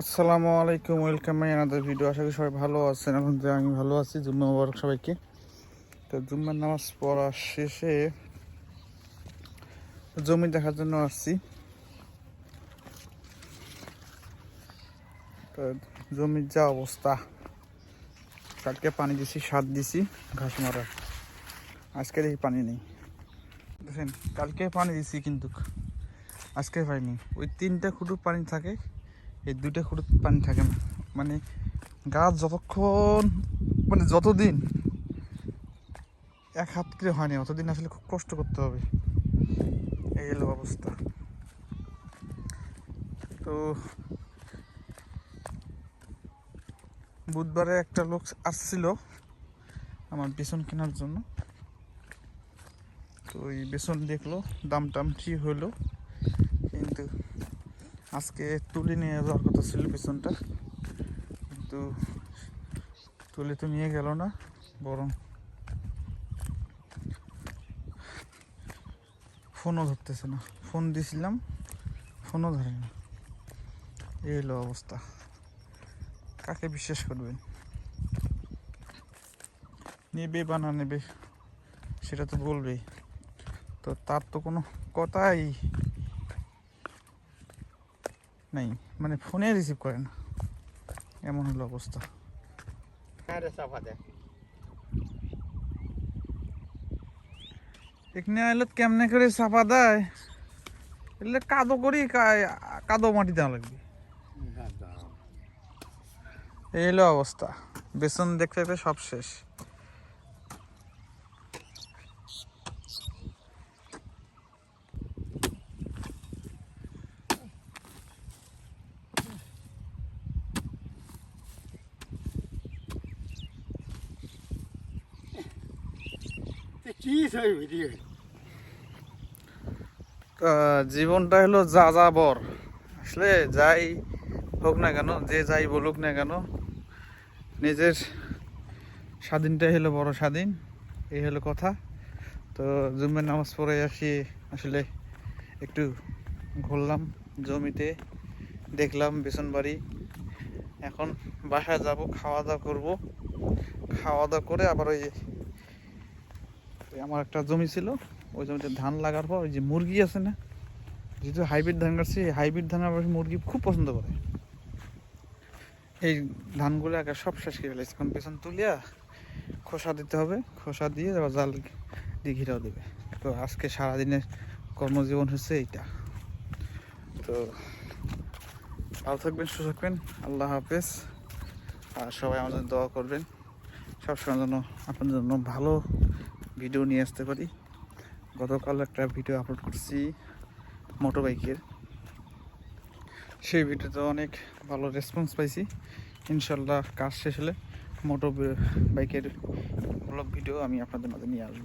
আসসালামু আলাইকুম, welcome my another video আশা করি সবাই ভালো আছেন। এখন যে আমি ভালো আছি। জুম্মা মোবারক সবাইকে। তো জুম্মার নামাজ পড়া শেষে জমি দেখার জন্য আসছি। তো জমির যা অবস্থা, কালকে পানি দিছি, সার দিছি, ঘাস মারা। আজকে দেখি পানি নেই। দেখেন, কালকে পানি দিছি কিন্তু আজকে পাইনি। ওই তিনটা খুঁটু পানি থাকে এই দুইটা খুঁটু পানি থাকে না। মানে গাছ যতক্ষণ মানে যতদিন এক হাত করে হয়নি, অতদিন আসলে খুব কষ্ট করতে হবে। এই হলো অবস্থা। তো বুধবারে একটা লোক আসছিল আমার বেসন কেনার জন্য। তো ওই বেসন দেখল, দাম টাম ঠিক হলো কিন্তু আজকে তুলে নিয়ে যাওয়ার কথা ছিল পেছনটা। কিন্তু তুলে তো নিয়ে গেল না, বরং ফোনও ধরতেছে না। ফোন দিছিলাম, ফোনও ধরে না এই হলো অবস্থা। কাকে বিশ্বাস করবেন? নেবে বা না নেবে, সেটা তো বলবেই। তো তার তো কোনো কথাই নাই। মানে ফোনে রিসিভ করে না। এমন হলো অবস্থা। এখানে আইলত কেমনে করে চাপা দেয়? এলে কাদো করি কাদো মাটি দেওয়া লাগবে। এই হলো অবস্থা। বেসন দেখতে সব শেষ। জীবনটা হলো যা যা বর। আসলে যাই হোক না কেন, যে যাই বলুক না কেন, নিজের স্বাধীনটাই হলো বড় স্বাধীন, এই হলো কথা। তো জুম্মের নামাজ পড়ে আসি, আসলে একটু ঘুরলাম জমিতে, দেখলাম বেসন বাড়ি। এখন বাসায় যাব, খাওয়া দাওয়া করব। খাওয়া দাওয়া করে আবার ওই আমার একটা জমি ছিল, ওই জমিতে ধান লাগার পর ওই যে মুরগি আছে না, যেহেতু হাইব্রিড ধান কাটছি হাইব্রিড ধান আবার মুরগি খুব পছন্দ করে। এই ধানগুলো আগে সব শেষ করে ফেলেছি, এখন পেছন তুলিয়া খোসা দিতে হবে, খোসা দিয়ে আবার জাল দিয়ে ঘিরাও দেবে। তো আজকে সারাদিনের কর্মজীবন হচ্ছে এইটা। তো ভালো থাকবেন, সুস্থ থাকবেন, আল্লাহ হাফেজ। আর সবাই আমাদের দোয়া করবেন। সবসময় যেন আপনাদের জন্য ভালো ভিডিও নিয়ে আসতে পারি। গতকাল একটা ভিডিও আপলোড করছি মোটরবাইকের। সেই ভিডিওতে অনেক ভালো রেসপন্স পাইছি। ইনশাল্লাহ কাজ শেষ হলে মোটর বাইকের ব্লগ ভিডিও আমি আপনাদের মাঝে নিয়ে আসব।